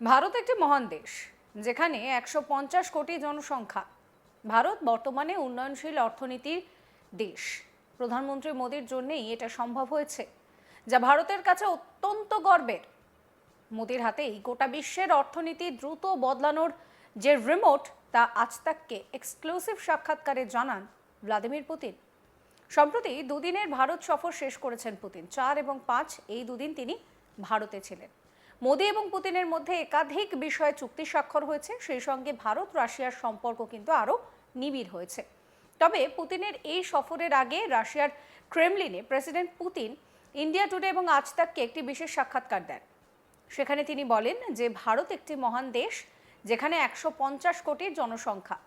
ভারত একটি মহান দেশ, যেখানে একশো পঞ্চাশ কোটি জনসংখ্যা। ভারত বর্তমানে উন্নয়নশীল অর্থনীতির দেশ। প্রধানমন্ত্রী মোদীর জন্যেই এটা সম্ভব হয়েছে, যা ভারতের কাছে অত্যন্ত গর্বের। মোদীর হাতেই গোটা বিশ্বের অর্থনীতি দ্রুত বদলানোর যে রিমোট, তা আজ তাককে এক্সক্লুসিভ সাক্ষাৎকারে জানান ভ্লাদিমির পুতিন। সম্প্রতি দুদিনের ভারত সফর শেষ করেছেন পুতিন। চার এবং পাঁচ, এই দুদিন তিনি ভারতে ছিলেন। মোদি এবং পুতিনের মধ্যে একাধিক বিষয়ে চুক্তি স্বাক্ষর হয়েছে। সেই সঙ্গে ভারত, রাশিয়ার সম্পর্ক কিন্তু আরও নিবিড় হয়েছে। তবে পুতিনের এই সফরের আগে রাশিয়ার ক্রেমলিনে প্রেসিডেন্ট পুতিন ইন্ডিয়া টুডে এবং আজ তাককে একটি বিশেষ সাক্ষাৎকার দেন। সেখানে তিনি বলেন যে, ভারত একটি মহান দেশ যেখানে একশো পঞ্চাশ কোটির জনসংখ্যা।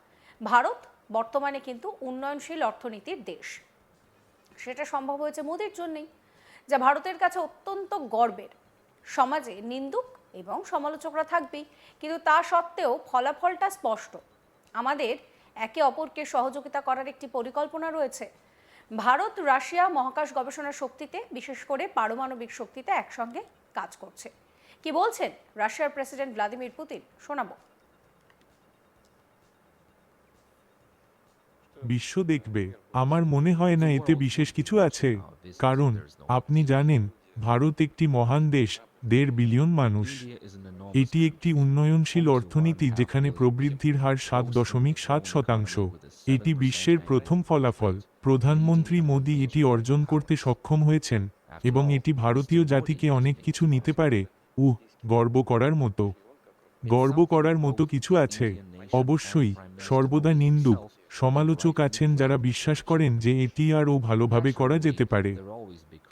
ভারত বর্তমানে কিন্তু উন্নয়নশীল অর্থনীতির দেশ। সেটা সম্ভব হয়েছে মোদির জন্যই, যা ভারতের কাছে অত্যন্ত গর্বের। সমাজে নিন্দুক এবং সমালোচকরা থাকবেই। কিন্তু তা সত্ত্বেও ফলাফলটা স্পষ্ট। আমাদের একে অপরকে সহযোগিতা করার একটি পরিকল্পনা রয়েছে। ভারত, রাশিয়া মহাকাশ গবেষণা শক্তিতে, বিশেষ করে পারমাণবিক শক্তিতে একসঙ্গে কাজ করছে। কি বলছেন রাশিয়ার প্রেসিডেন্ট ভ্লাদিমির পুতিন? শোনাবো। বিশ্ব দেখবে। আমার মনে হয় না এতে বিশেষ কিছু আছে। কারণ আপনি জানেন, ভারত একটি মহান দেশ। দেড় বিলিয়ন মানুষ। এটি একটি উন্নয়নশীল অর্থনীতি যেখানে প্রবৃদ্ধির হার সাত দশমিক সাত শতাংশ। এটি বিশ্বের প্রথম ফলাফল। প্রধানমন্ত্রী মোদী এটি অর্জন করতে সক্ষম হয়েছেন এবং এটি ভারতীয় জাতিকে অনেক কিছু নিতে পারে। উহ, গর্ব করার মতো। গর্ব করার মতো কিছু আছে। অবশ্যই, সর্বদা নিন্দুক। সমালোচক আছেন যারা বিশ্বাস করেন যে এটি আরও ভালোভাবে করা যেতে পারে।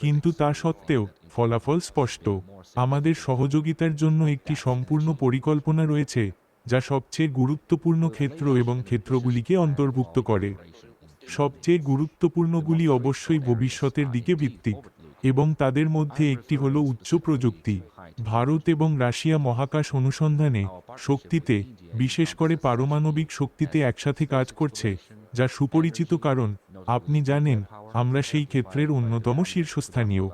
কিন্তু তা সত্ত্বেও ফলাফল স্পষ্ট। আমাদের সহযোগিতার জন্য একটি সম্পূর্ণ পরিকল্পনা রয়েছে, যা সবচেয়ে গুরুত্বপূর্ণ ক্ষেত্র এবং ক্ষেত্রগুলিকে অন্তর্ভুক্ত করে। সবচেয়ে গুরুত্বপূর্ণগুলি অবশ্যই ভবিষ্যতের দিকে ভিত্তিক, এবং তাদের মধ্যে একটি হল উচ্চ প্রযুক্তি। ভারত এবং রাশিয়া মহাকাশ অনুসন্ধানে শক্তিতে, বিশেষ করে পারমাণবিক শক্তিতে একসাথে কাজ করছে, যা সুপরিচিত কারণ, আপনি জানেন, আমরা সেই ক্ষেত্রের অন্যতম শীর্ষস্থানীয়।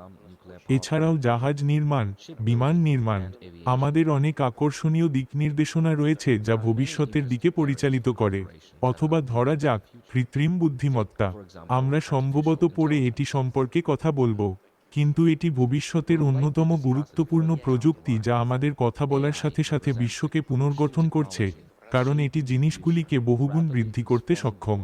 এছাড়াও জাহাজ নির্মাণ, বিমান নির্মাণ, আমাদের অনেক আকর্ষণীয় দিক নির্দেশনা রয়েছে যা ভবিষ্যতের দিকে পরিচালিত করে। অথবা ধরা যাক, কৃত্রিম বুদ্ধিমত্তা। আমরা সম্ভবত পরে এটি সম্পর্কে কথা বলব। কিন্তু এটি ভবিষ্যতের অন্যতম গুরুত্বপূর্ণ প্রযুক্তি যা আমাদের কথা বলার সাথে সাথে বিশ্বকে পুনর্গঠন করছে, কারণ এটি জিনিসগুলিকে বহুগুণ বৃদ্ধি করতে সক্ষম।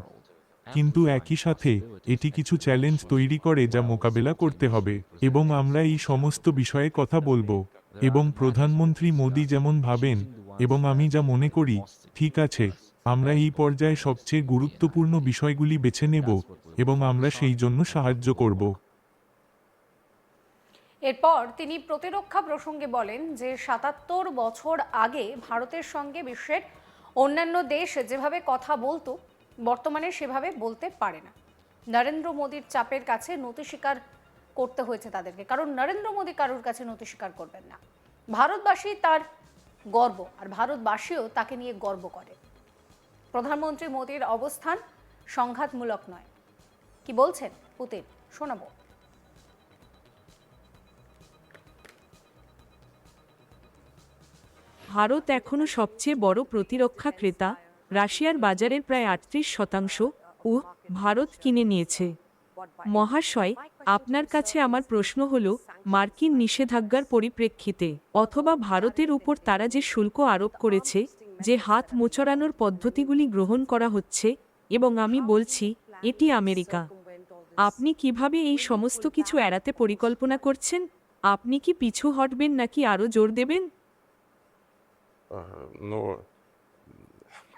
কিন্তু একই সাথে, এটি কিছু চ্যালেঞ্জ তৈরি করে যা মোকাবেলা করতে হবে। এবং আমরা এই সমস্ত বিষয়ে কথা বলব। এবং প্রধানমন্ত্রী মোদি যেমন ভাবেন, এবং আমি যা মনে করি, ঠিক আছে, আমরা এই পর্যায়ে সবচেয়ে গুরুত্বপূর্ণ বিষয়গুলি বেছে নেব, এবং আমরা সেই জন্য সাহায্য করব। এরপর তিনি প্রতিরক্ষা প্রসঙ্গে বলেন যে, সাতাত্তর বছর আগে ভারতের সঙ্গে বিশ্বের অন্যান্য দেশ যেভাবে কথা বলতো বর্তমানে সেভাবে বলতে পারে না। নরেন্দ্র মোদীর চাপের কাছে নতি স্বীকার করতে হয়েছে তাদেরকে, কারণ নরেন্দ্র মোদী কারোর কাছে নতি স্বীকার করবেন না। ভারতবাসী তার গর্ব, আর ভারতবাসীও তাকে নিয়ে গর্ব করে। প্রধানমন্ত্রী মোদীর অবস্থান সংঘাতমূলক নয়। কি বলছেন পুতিন? শোনাবো। ভারত এখনও সবচেয়ে বড় প্রতিরক্ষা ক্রেতা রাশিয়ার বাজারের প্রায় আটত্রিশ শতাংশ ও ভারত কিনে নিয়েছে। মহাশয়, আপনার কাছে আমার প্রশ্ন হল, মার্কিন নিষেধাজ্ঞার পরিপ্রেক্ষিতে অথবা ভারতের উপর তারা যে শুল্ক আরোপ করেছে, যে হাত মোচড়ানোর পদ্ধতিগুলি গ্রহণ করা হচ্ছে, এবং আমি বলছি, এটি আমেরিকা। আপনি কীভাবে এই সমস্ত কিছু এড়াতে পরিকল্পনা করছেন? আপনি কি পিছু হটবেন নাকি আরও জোর দেবেন?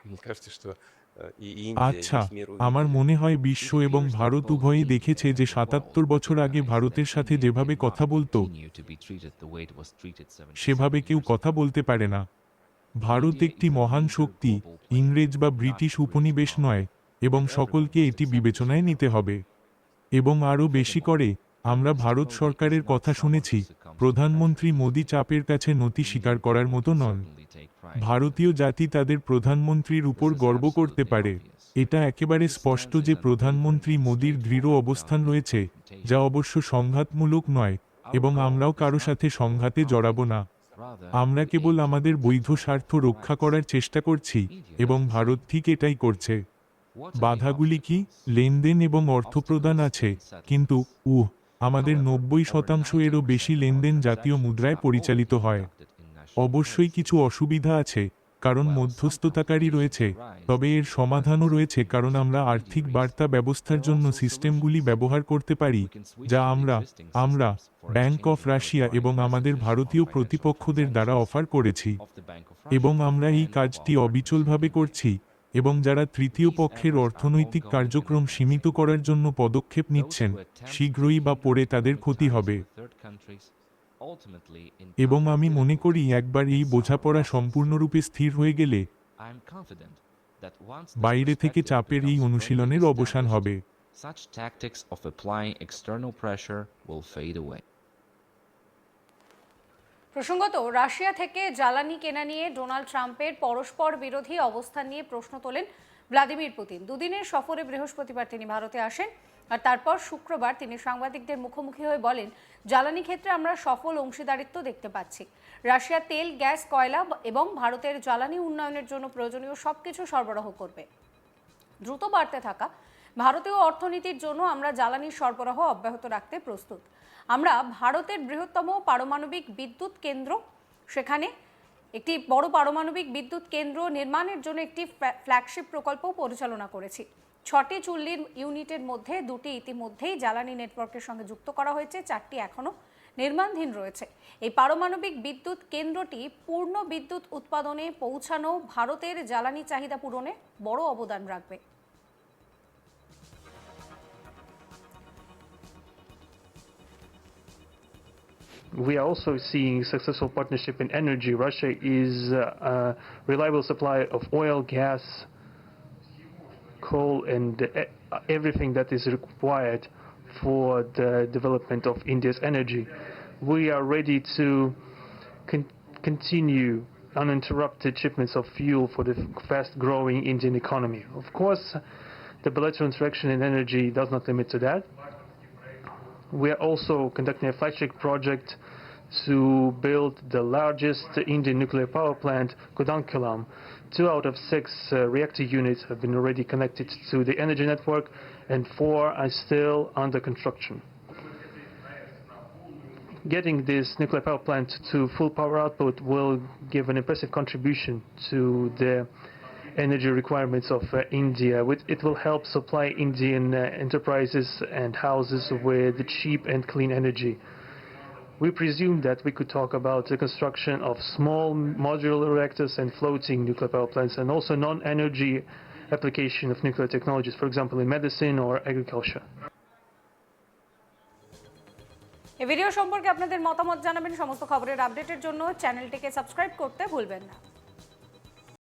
мне кажется, что э, и Индия, и আচ্ছা весь мир আমার увидели, মনে হয় বিশ্ব এবং ভারত উভয়ই দেখেছে যে সাতাত্তর বছর আগে ভারতের সাথে যেভাবে কথা বলতো সেভাবে কেউ কথা বলতে পারে না ভারত একটি মহান শক্তি ইংরেজ বা ব্রিটিশ উপনিবেশ নয় এবং সকলকে এটি বিবেচনায় নিতে হবে এবং আরও বেশি করে আমরা ভারত সরকারের কথা শুনেছি প্রধানমন্ত্রী মোদী চাপের কাছে নতি স্বীকার করার মতো নন ভারতীয় জাতি তাদের প্রধানমন্ত্রীর উপর গর্ব করতে পারে। এটা একেবারে স্পষ্ট যে প্রধানমন্ত্রী মোদীর দৃঢ় অবস্থান রয়েছে যা অবশ্য সংঘাতমূলক নয় এবং আমরাও কারও সাথে সংঘাতে জড়াবো না। আমরা কেবল আমাদের বৈধ স্বার্থ রক্ষা করার চেষ্টা করছি এবং ভারত ঠিক এটাই করছে। বাধাগুলি কি? লেনদেন এবং অর্থ প্রদান আছে কিন্তু উহ আমাদের নব্বই শতাংশ এরও বেশি লেনদেন জাতীয় মুদ্রায় পরিচালিত হয়। অবশ্যই কিছু অসুবিধা আছে কারণ মধ্যস্থতাকারী রয়েছে তবে এর সমাধানও রয়েছে কারণ আমরা আর্থিক বার্তা ব্যবস্থার জন্য সিস্টেমগুলি ব্যবহার করতে পারি যা আমরা আমরা ব্যাংক অফ রাশিয়া এবং আমাদের ভারতীয় প্রতিপক্ষদের দ্বারা অফার করেছি এবং আমরা এই কাজটি অবিচলভাবে করছি এবং যারা তৃতীয় পক্ষের অর্থনৈতিক কার্যক্রম সীমিত করার জন্য পদক্ষেপ নিচ্ছেন শীঘ্রই বা পরে তাদের ক্ষতি হবে। এবং আমি মনে করি একবার এই বোঝাপড়া সম্পূর্ণরূপে স্থির হয়ে গেলে বাইরে থেকে চাপের এই অনুশীলনের অবসান হবে। Such tactics of applying external pressure will fade away. প্রসঙ্গত রাশিয়া থেকে জ্বালানি কেনা নিয়ে ডোনাল্ড ট্রাম্পের পরস্পর বিরোধী অবস্থান নিয়ে প্রশ্ন তোলেন ভ্লাদিমির পুতিন। দুদিনের সফরে বৃহস্পতিবার তিনি ভারতে আসেন। আর তারপর শুক্রবার তিনি সাংবাদিকদের মুখোমুখি হয়ে বলেন, জ্বালানি ক্ষেত্রে আমরা সফল অংশীদারিত্ব দেখতে পাচ্ছি। রাশিয়া তেল, গ্যাস, কয়লা এবং ভারতের জ্বালানি উন্নয়নের জন্য প্রয়োজনীয় সবকিছু সরবরাহ করবে। দ্রুত বাড়তে থাকা ভারতীয় অর্থনীতির জন্য আমরা জ্বালানি সরবরাহ অব্যাহত রাখতে প্রস্তুত। আমরা ভারতের বৃহত্তম পারমাণবিক বিদ্যুৎ কেন্দ্র। সেখানে একটি বড় পারমাণবিক বিদ্যুৎ কেন্দ্র নির্মাণের জন্য একটি ফ্ল্যা- ফ্ল্যাগশিপ প্রকল্প পরিচালনা করেছি। ছটি চুল্লির ইউনিটের মধ্যে দুটি ইতিমধ্যেই জ্বালানি নেটওয়ার্কের সঙ্গে যুক্ত করা হয়েছে চারটি এখনও নির্মাণধীন রয়েছে এই পারমাণবিক বিদ্যুৎ কেন্দ্রটি পূর্ণ বিদ্যুৎ উৎপাদনে পৌঁছানো ভারতের জ্বালানি চাহিদা পূরণে বড় অবদান রাখবে we are also seeing successful partnership in energy. Russia is a reliable supplier of oil, gas, coal, and uh, everything that is required for the development of India's energy. We are ready to con- continue uninterrupted shipments of fuel for the fast-growing Indian economy. Of course, the bilateral interaction in energy does not limit to that. We are also conducting a flagship project to build the largest Indian nuclear power plant, Kudankulam. Two out of six uh, reactor units have been already connected to the energy network, and four are still under construction. Getting this nuclear power plant to full power output will give an impressive contribution to the energy requirements of uh, India. It will help supply Indian uh, enterprises and houses with cheap and clean energy. We presumed that we could talk about the construction of small modular reactors and floating nuclear power plants and also non-energy application of nuclear technologies, for example, in medicine or agriculture. এ video সম্পর্কে আপনাদের মতামত জানাবেন সমস্ত খবরের আপডেটের জন্য চ্যানেলটিকে সাবস্ক্রাইব করতে ভুলবেন না